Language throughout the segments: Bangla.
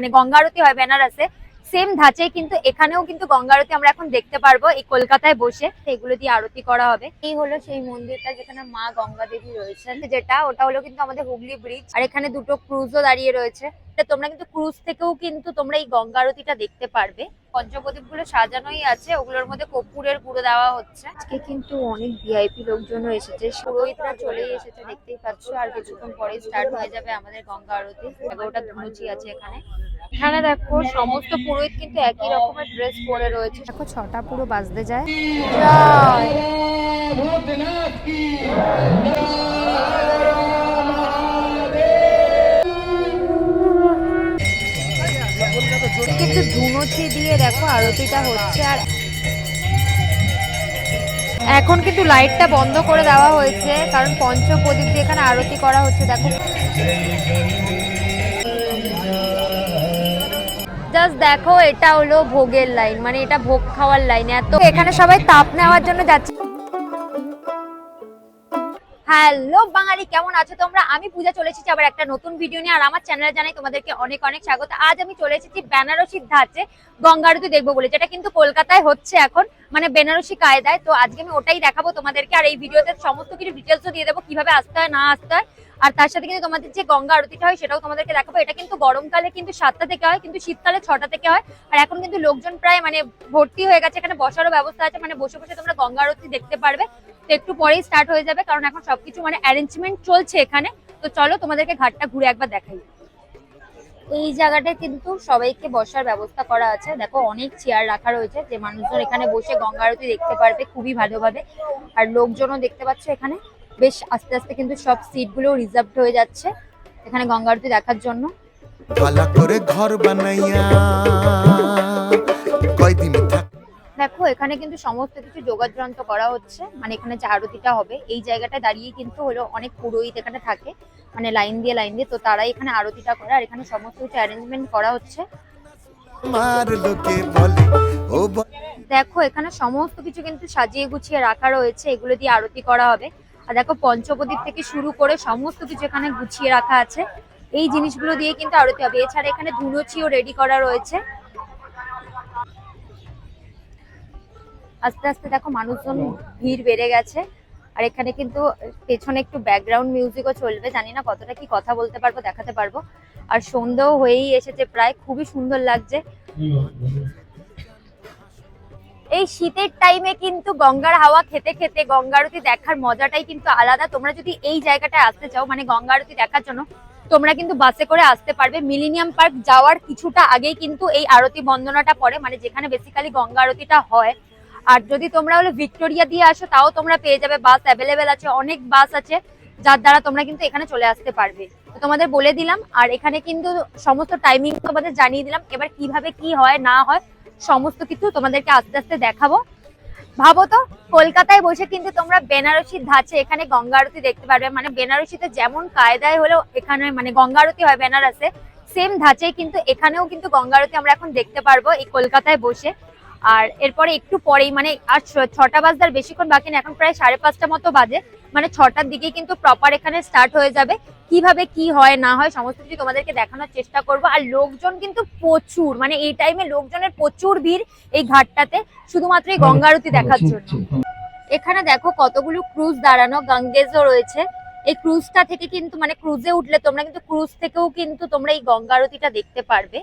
মানে গঙ্গা আরতি হয়, বেনারসে। সেম ধাঁচে কিন্তু এখানেও কিন্তু গঙ্গা আরতি আমরা এখন দেখতে পারব, এই কলকাতায় বসে। এগুলো দিয়ে আরতি করা হবে। এই হলো সেই মন্দিরটা যেখানে মা গঙ্গা দেবী রয়েছেন। যেটা, ওটা হলো কিন্তু আমাদের হুগলি ব্রিজ আর এখানে দুটো ক্রুজও দাঁড়িয়ে রয়েছে। তোমরা কিন্তু ক্রুজ থেকেও কিন্তু তোমরা এই গঙ্গা আরতিটা দেখতে পারবে। পঞ্চপ্রদীপগুলো সাজানোই আছে, ওগুলোর মধ্যে কর্পূরের গুঁড়ো দেওয়া হচ্ছে। আজকে কিন্তু অনেক ভিআইপি লোকজন এসেছে। পুরোহিতরা চলেই এসেছে, দেখতেই পাচ্ছ। আর কিছুক্ষণ পরে স্টার্ট হয়ে যাবে আমাদের গঙ্গা আরতি এগারোটা ধুনুচি আছে এখানে। এখানে দেখো সমস্ত পুরোহিত কিন্তু একই রকমের ড্রেস পরে রয়েছে। দেখো ছটা পুরো বাজতে যায়। কিন্তু ধুনুচি দিয়ে দেখো আরতিটা হচ্ছে আর এখন কিন্তু লাইটটা বন্ধ করে দেওয়া হয়েছে, কারণ পঞ্চপ্রদীপ দিয়ে এখানে আরতি করা হচ্ছে। দেখো জাস্ট দেখো, এটা হলো ভোগের লাইন মানে এটা ভোগ খাওয়ার লাইন এত এখানে সবাই তাপ নেওয়ার জন্য যাচ্ছে। হ্যালো বাঙালি, কেমন আছো তোমরা? আমি পূজা চলে এসেছি আবার একটা নতুন ভিডিও নিয়ে, আর আমার চ্যানেলে জানাই তোমাদেরকে অনেক অনেক স্বাগত। আজ আমি চলে এসেছি বেনারসির ধাঁচে গঙ্গা আরতি দেখব বলে, যেটা কিন্তু কলকাতায় হচ্ছে এখন মানে বেনারসি কায়দায়। তো আজকে আমি ওটাই দেখাবো তোমাদেরকে, আর এই ভিডিওতে সমস্ত কিছু ডিটেলসও দিয়ে দেবো, কীভাবে আসতে হয়, না আসতে হয়। আর তার সাথে কিন্তু তোমাদের যে গঙ্গা আরতিটা হয়, সেটাও তোমাদেরকে দেখাবো। এটা কিন্তু গরমকালে কিন্তু সাতটা থেকে হয়, কিন্তু শীতকালে ছটা থেকে হয়। আর এখন কিন্তু লোকজন প্রায় মানে ভর্তি হয়ে গেছে, এখানে বসারও ব্যবস্থা আছে মানে বসে বসে তোমরা গঙ্গা আরতি দেখতে পারবে। তো একটু পরেই স্টার্ট হয়ে যাবে, কারণ এখন সবকিছু মানে অ্যারেঞ্জমেন্ট চলছে এখানে। তো চলো তোমাদেরকে ঘাটটা ঘুরে একবার দেখাই। এই জায়গাটায় কিন্তু সবাইকে বসার ব্যবস্থা করা আছে। দেখো অনেক চেয়ার রাখা রয়েছে, যে মানুষজন এখানে বসে গঙ্গা আরতি দেখতে পারবে খুবই ভালোভাবে। আর লোকজনও দেখতে পাচ্ছ এখানে। বেশ আস্তে আস্তে কিন্তু সব সিটগুলো রিজার্ভড হয়ে যাচ্ছে এখানে গঙ্গা আরতি দেখার জন্য। ভালা করে ঘর বানাইয়া কয়দিন দেখো এখানে কিন্তু সমস্ত কিছু যোগাযন্ত্র করা হচ্ছে। মানে এখানে যে আরতিটা হবে এই জায়গাটায় দাঁড়িয়ে কিন্তু হলো অনেক পুরোহিত এখানে থাকে। মানে লাইন দিয়ে লাইন দিয়ে তো তারাই এখানে আরতিটা করে আর এখানে সমস্ত কিছু অ্যারেঞ্জমেন্ট করা হচ্ছে। দেখো এখানে সমস্ত কিছু কিন্তু সাজিয়ে গুছিয়ে রাখা রয়েছে এগুলো দিয়ে আরতি করা হবে। আর দেখো পঞ্চপ্রদীপ থেকে শুরু করে সমস্ত কিছু এখানে গুছিয়ে রাখা আছে। এই জিনিসগুলো দিয়ে কিন্তু আরতি হবে। এছাড়া এখানে ধুনুচিও রেডি করা রয়েছে। আস্তে আস্তে দেখো মানুষজন ভিড় বেড়ে গেছে। আর এখানে কিন্তু পেছনে একটু ব্যাকগ্রাউন্ড মিউজিকও চলবে। জানি না কতটা কি কথা বলতে পারব, দেখাতে পারব। আর সন্ধ্যেও হয়েই এসেছে প্রায়, খুবই সুন্দর লাগছে। এই শীতের টাইমে কিন্তু গঙ্গার হাওয়া খেতে খেতে গঙ্গা আরতি দেখার মজাটাই কিন্তু আলাদা। তোমরা যদি এই জায়গাটায় আসতে চাও মানে গঙ্গা আরতি দেখার জন্য, তোমরা কিন্তু বাসে করে আসতে পারবে। মিলিনিয়াম পার্ক যাওয়ার কিছুটা আগেই কিন্তু এই আরতি বন্দনাটা পড়ে। মানে যেখানে বেসিক্যালি গঙ্গা আরতিটা হয় আর যদি তোমরা হলো ভিক্টোরিয়া দিয়ে আসো, তাও তোমরা পেয়ে যাবে বাস অ্যাভেলেবেল আছে, অনেক বাস আছে, যার দ্বারা তোমরা কিন্তু এখানে চলে আসতে পারবে। তোমাদের বলে দিলাম, আর এখানে কিন্তু সমস্ত টাইমিং তোমাদের জানিয়ে দিলাম, এবার কীভাবে কি হয়, না হয়, সমস্ত কিছু তোমাদেরকে আস্তে আস্তে দেখাবো। ভাবো তো, কলকাতায় বসে কিন্তু তোমরা বেনারসির ধাঁচে এখানে গঙ্গা আরতি দেখতে পারবে। মানে বেনারসিতে যেমন কায়দায় হলেও এখানে মানে গঙ্গা আরতি হয় বেনারসে সেম ধাঁচে কিন্তু এখানেও কিন্তু গঙ্গা আরতি আমরা এখন দেখতে পারব এই কলকাতায় বসে। আর এরপরে একটু পরেই মানে আর ছটা বাজতে বেশিক্ষণ বাকি না এখন প্রায় সাড়ে পাঁচটা মতো বাজে। মানে ছটার দিকে কিন্তু প্রপার এখানে স্টার্ট হয়ে যাবে। কীভাবে কি হয় না হয় সমস্ত কিছু তোমাদেরকে দেখানোর চেষ্টা করব। আর লোকজন কিন্তু প্রচুর মানে এই টাইমে লোকজনের প্রচুর ভিড় এই ঘাটটাতে শুধুমাত্র এই গঙ্গা আরতি দেখার জন্য। এখানে দেখো কতগুলো ক্রুজ দাঁড়ানো গঙ্গেজও রয়েছে। এই ক্রুজটা থেকে কিন্তু মানে ক্রুজে উঠলে তোমরা কিন্তু ক্রুজ থেকেও কিন্তু তোমরা এই গঙ্গা আরতিটা দেখতে পারবে।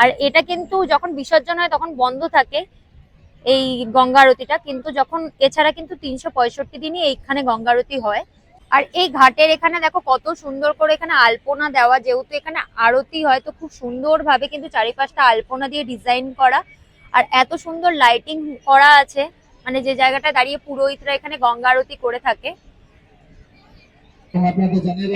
আর এটা কিন্তু যখন বিসর্জন হয় তখন বন্ধ থাকে এই গঙ্গা আরতিটা, কিন্তু যখন এছাড়া কিন্তু তিনশো পঁয়ষট্টি দিনই এইখানে গঙ্গা আরতি হয়। আর এই ঘাটের এখানে দেখো কত সুন্দর করে এখানে আলপনা দেওয়া, যেহেতু এখানে আরতি হয় তো খুব সুন্দর ভাবে কিন্তু চারিপাশটা আলপনা দিয়ে ডিজাইন করা। আর এত সুন্দর লাইটিং করা আছে মানে যে জায়গাটা দাঁড়িয়ে পুরোহিতরা এখানে গঙ্গা আরতি করে থাকে।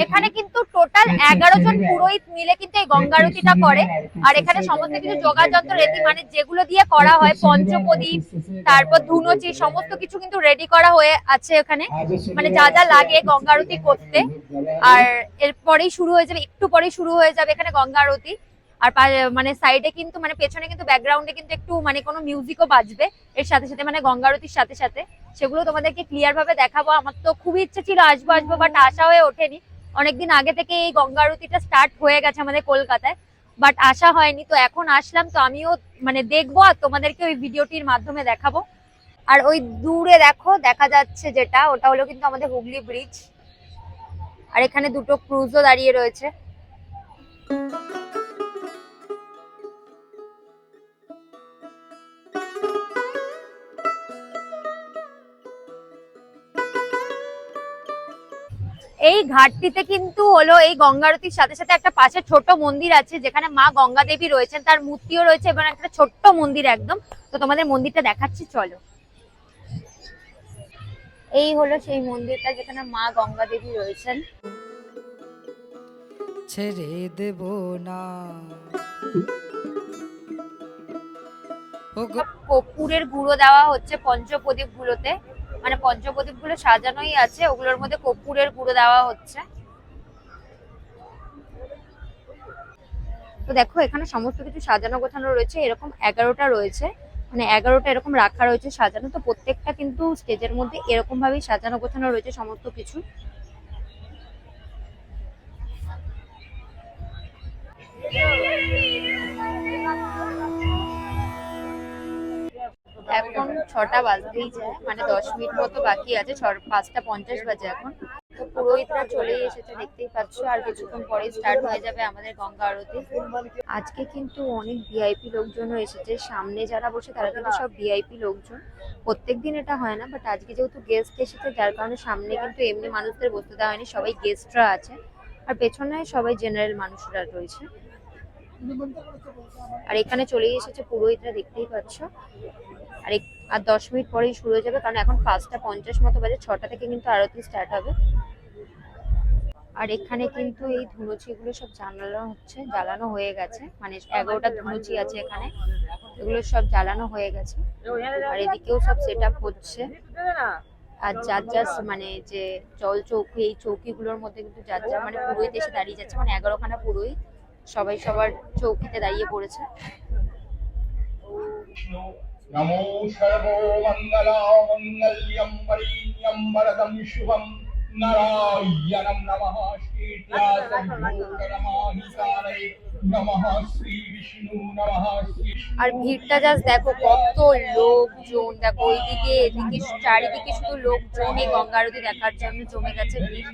এখানে কিন্তু টোটাল এগারো জন পুরোহিত মিলে কিন্তু এই গঙ্গা আরতিটা করে। আর এখানে সমস্ত কিছু যোগাযন্ত্র রেডি মানে যেগুলো দিয়ে করা হয় পঞ্চপ্রদীপ তারপর ধুনোচি সমস্ত কিছু কিন্তু রেডি করা হয়ে আছে এখানে মানে যা যা লাগে গঙ্গা আরতি করতে। আর এরপরেই শুরু হয়ে যাবে একটু পরেই শুরু হয়ে যাবে এখানে গঙ্গা আরতি আর মানে সাইডে কিন্তু মানে পেছনে কিন্তু ব্যাকগ্রাউন্ডে কিন্তু একটু মানে কোনো মিউজিকও বাজবে। এর সাথে সাথে মানে গঙ্গা আরতির সাথে সাথে। সেগুলো তোমাদেরকে ক্লিয়ার ভাবে দেখাবো। আমার তো খুবই ইচ্ছে ছিল আসব আসব বাট আশা হয়ে ওঠেনি। অনেকদিন আগে থেকে এই গঙ্গা আরতিটা স্টার্ট হয়ে গেছে আমাদের কলকাতায়। বাট আসা হয়নি, তো এখন আসলাম। তো আমিও মানে দেখব আর তোমাদেরকে ওই ভিডিওটির মাধ্যমে দেখাবো। আর ওই দূরে দেখো, দেখা যাচ্ছে যেটা, ওটা হলো কিন্তু আমাদের হুগলি ব্রিজ আর এখানে দুটো ক্রুজও দাঁড়িয়ে রয়েছে। এই ঘাটটিতে কিন্তু হলো এই গঙ্গারতির সাথে সাথে একটা পাশে ছোট মন্দির আছে যেখানে মা গঙ্গা দেবী রয়েছেন তার মূর্তিও রয়েছে এবং একটা ছোট্ট মন্দির একদম। তো তোমাদের মন্দিরটা দেখাচ্ছি চলো। এই হলো সেই মন্দিরটা যেখানে মা গঙ্গা দেবী রয়েছেন। ছেড়ে দেব না। কর্পূরের গুঁড়ো দেওয়া হচ্ছে পঞ্চপ্রদীপ গুলোতে মানে পঞ্চপ্রদীপগুলো সাজানোই আছে, ওগুলোর মধ্যে কর্পূরের গুঁড়ো দেওয়া হচ্ছে। তো দেখো, এখানে সমস্ত কিছু সাজানো গোছানো রয়েছে, এরকম এগারোটা রয়েছে। মানে এগারোটা এরকম রাখা রয়েছে সাজানো, তো প্রত্যেকটা কিন্তু স্টেজের মধ্যে এরকম ভাবেই সাজানো গোছানো রয়েছে সমস্ত কিছু। এখন ছটা বাজতেই যায় মানে দশ মিনিট মতো বাকি আছে, ছ- পাঁচটা পঞ্চাশ বাজে এখন। তো পুরোহিতরা চলেই এসেছে, দেখতেই পাচ্ছ, আর কিছুক্ষণ পরে স্টার্ট হয়ে যাবে আমাদের গঙ্গা আরতি। আজকে কিন্তু অনেক ভিআইপি লোকজনও এসেছে, সামনে যারা বসে তারা কিন্তু সব ভিআইপি লোকজন। প্রত্যেক দিন এটা হয় না বাট আজকে যেহেতু গেস্ট এসেছে, যার কারণে সামনে কিন্তু এমনি মানুষদের বসতে দেওয়া হয়নি, সবাই গেস্টরা আছে। আর পেছনে সবাই জেনারেল মানুষরা রয়েছে। আর এখানে চলেই এসেছে পুরোহিতরা, দেখতেই পাচ্ছ। আর আর দশ মিনিট পরেই শুরু হয়ে যাবে, কারণ এখন পাঁচটা পঞ্চাশ মতো বাজে, ছটা থেকে কিন্তু আরতি স্টার্ট হবে। আর এখানে কিন্তু এই ধুনুচিগুলো সব জ্বালানো হচ্ছে, জ্বালানো হয়ে গেছে। মানে এগারোটা ধুনুচি আছে এখানে, এগুলো সব জ্বালানো হয়ে গেছে। আর এদিকেও সব সেট আপ হচ্ছে। আর যার যার মানে যে জল চৌকি, এই চৌকিগুলোর মধ্যে কিন্তু যার যার মানে পুরোহিত এসে দাঁড়িয়ে যাচ্ছে। মানে এগারোখানা পুরোহিত, সবাই সবার চৌকিতে দাঁড়িয়ে পড়েছে। നമോ ശരവോ മംഗലാമംഗല്യം പരീണ്യം വരദം ശുഭം. नारायणं नमः श्रीत्यासद्भूतनमाहितारे नमः श्रीविष्णु नमः श्री আর ভিড়টা জাস্ট দেখো কত লোকজন দেখো ওইদিকে এদিকে চারিদিকে শুধু লোকজন এই গঙ্গা আরতি দেখার জন্য জমে গেছে ভিড়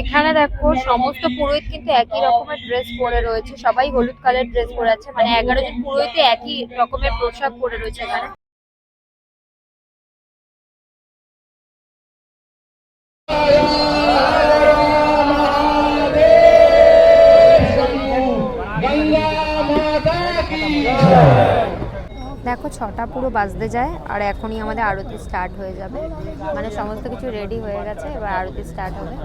এখানে দেখো সমস্ত পুরোহিত কিন্তু একই রকমের ড্রেস পরে রয়েছে সবাই হলুদ কালার ড্রেস পরে আছে মানে এগারো জন পুরোহিত একই রকমের পোশাক পরে রয়েছে এখানে দেখো ছটা পুরো বাজতে যায় আর এখনই আমাদের আরতি স্টার্ট হয়ে যাবে। মানে সমস্ত কিছু রেডি হয়ে গেছে, এবার আরতি স্টার্ট হবে।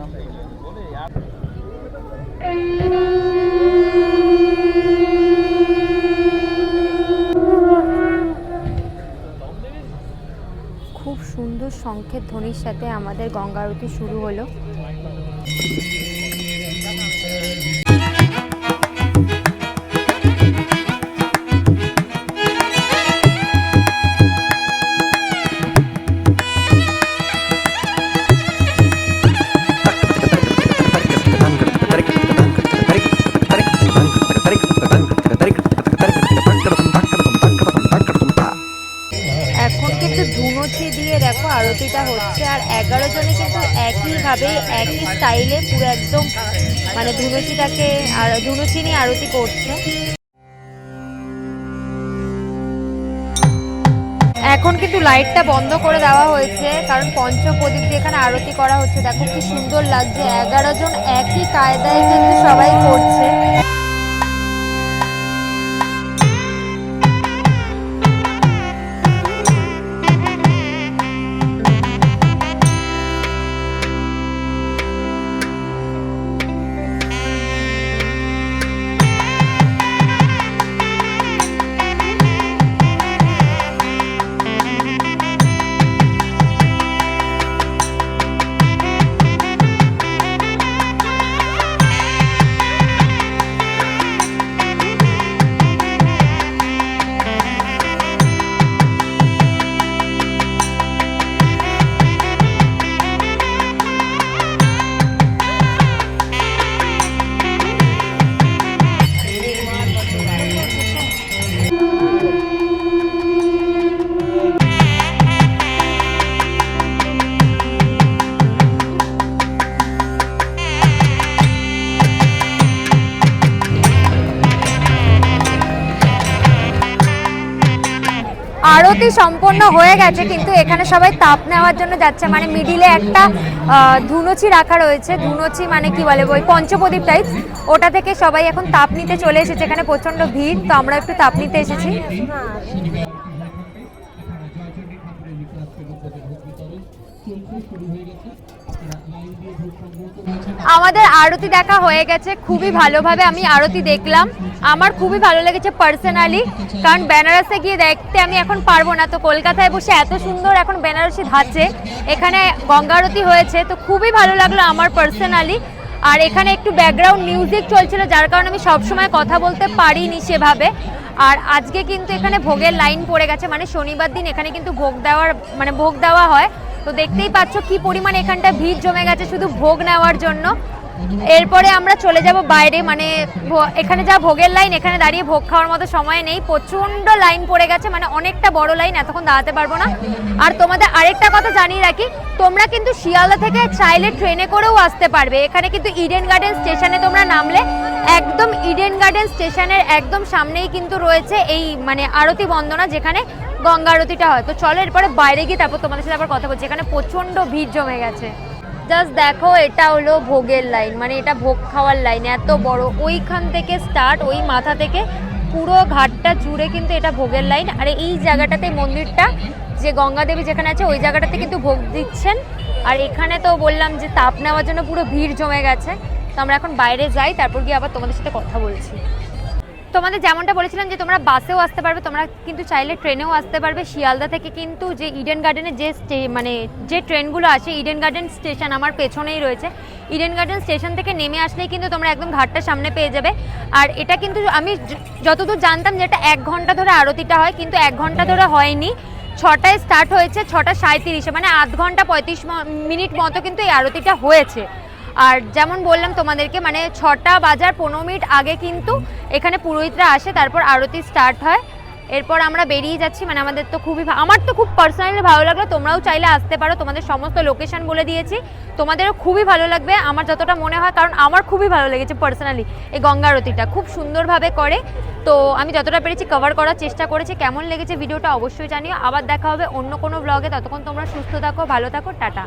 খুব সুন্দর শঙ্খের ধ্বনির সাথে আমাদের গঙ্গা আরতি শুরু হলো। আরতিটা হচ্ছে আর এগারো জনে কিন্তু একইভাবে একই স্টাইলে পুরো একদম মানে ধুনুচিটাকে আর ধুনুচি নিয়ে আরতি করছে। এখন কিন্তু লাইটটা বন্ধ করে দেওয়া হয়েছে, কারণ পঞ্চপ্রদীপ দিয়ে এখানে আরতি করা হচ্ছে। দেখো কি সুন্দর লাগছে, এগারো জন একই কায়দায় কিন্তু সবাই করছে। আরতি সম্পন্ন হয়ে গেছে, কিন্তু এখানে সবাই তাপ নেওয়ার জন্য যাচ্ছে। মানে মিডিলে একটা ধুনুচি রাখা রয়েছে। ধুনুচি মানে কি বলে, ওই পঞ্চপ্রদীপ টাইপ ওটা থেকে সবাই এখন তাপ নিতে চলে এসেছে, এখানে প্রচণ্ড ভিড়, তো আমরা একটু তাপ নিতে এসেছি। আমাদের আরতি দেখা হয়ে গেছে। খুবই ভালোভাবে আমি আরতি দেখলাম। আমার খুবই ভালো লেগেছে পার্সোনালি কারণ বেনারসে গিয়ে দেখতে আমি এখন পারব না। তো কলকাতায় বসে এত সুন্দর এখন বেনারসি ধাচ্ছে এখানে গঙ্গা আরতি হয়েছে, তো খুবই ভালো লাগল আমার পার্সোনালি আর এখানে একটু ব্যাকগ্রাউন্ড মিউজিক চলছিল, যার কারণে আমি সবসময় কথা বলতে পারিনি সেভাবে। আর আজকে কিন্তু এখানে ভোগের লাইন পড়ে গেছে মানে শনিবার দিন এখানে কিন্তু ভোগ দেওয়ার মানে ভোগ দেওয়া হয়। তো দেখতেই পাচ্ছ কি পরিমাণ এখানটা ভিড় জমে গেছে শুধু ভোগ নেওয়ার জন্য। এরপরে আমরা চলে যাব বাইরে মানে এখানে যা ভোগের লাইন, এখানে দাঁড়িয়ে ভোগ খাওয়ার মতো সময় নেই। প্রচণ্ড লাইন পড়ে গেছে মানে অনেকটা বড় লাইন, এতক্ষণ দাঁড়াতে পারব না। আর তোমাদের আরেকটা কথা জানিয়ে রাখি, তোমরা কিন্তু শিয়ালদা থেকে চাইলে ট্রেনে করেও আসতে পারবে। এখানে কিন্তু ইডেন গার্ডেন স্টেশনে তোমরা নামলে, একদম ইডেন গার্ডেন স্টেশনের একদম সামনেই কিন্তু রয়েছে এই মানে আরতি বন্দনা, যেখানে গঙ্গা আরতিটা হয়। তো চলো, এরপরে বাইরে গিয়ে তারপর তোমাদের সাথে আবার কথা বলছি। এখানে প্রচণ্ড ভিড় জমে গেছে। জাস্ট দেখো, এটা হলো ভোগের লাইন মানে এটা ভোগ খাওয়ার লাইন এত বড়। ওইখান থেকে স্টার্ট ওই মাথা থেকে পুরো ঘাটটা জুড়ে কিন্তু এটা ভোগের লাইন আর এই জায়গাটাতে মন্দিরটা, যে গঙ্গা দেবী যেখানে আছে, ওই জায়গাটাতে কিন্তু ভোগ দিচ্ছেন। আর এখানে তো বললাম যে তাপ নেওয়ার জন্য পুরো ভিড় জমে গেছে। তো আমরা এখন বাইরে যাই, তারপর গিয়ে আবার তোমাদের সাথে কথা বলছি। তোমাদের যেমনটা বলেছিলাম যে তোমরা বাসেও আসতে পারবে, তোমরা কিন্তু চাইলে ট্রেনেও আসতে পারবে। শিয়ালদা থেকে কিন্তু যে ইডেন গার্ডেনের যে মানে যে ট্রেনগুলো আছে ইডেন গার্ডেন স্টেশন আমার পেছনেই রয়েছে। ইডেন গার্ডেন স্টেশন থেকে নেমে আসলেই কিন্তু তোমরা একদম ঘাটটা সামনে পেয়ে যাবে। আর এটা কিন্তু আমি যতদূর জানতাম যে এটা এক ঘণ্টা ধরে আরতিটা হয়, কিন্তু এক ঘণ্টা ধরে হয়নি। ছটায় স্টার্ট হয়েছে, ছটা সাঁত্রিশে মানে আধ ঘণ্টা পঁয়ত্রিশ মিনিট মতো কিন্তু এই আরতিটা হয়েছে। আর যেমন বললাম তোমাদেরকে মানে ছটা বাজার পনেরো মিনিট আগে কিন্তু এখানে পুরোহিতরা আসে, তারপর আরতি স্টার্ট হয়। এরপর আমরা বেরিয়ে যাচ্ছি মানে আমাদের তো খুবই আমার তো খুব পার্সোনালি ভালো লাগল, তোমরাও চাইলে আসতে পারো, তোমাদের সমস্ত লোকেশন বলে দিয়েছি। তোমাদেরও খুবই ভালো লাগবে, আমার যতটা মনে হয়, কারণ আমার খুবই ভালো লেগেছে পার্সোনালি এই গঙ্গা আরতিটা, খুব সুন্দরভাবে করে। তো আমি যতটা পেরেছি কভার করার চেষ্টা করেছি, কেমন লেগেছে ভিডিওটা অবশ্যই জানিও। আবার দেখা হবে অন্য কোনো ব্লগে ততক্ষণ তোমরা সুস্থ থাকো, ভালো থাকো, টাটা।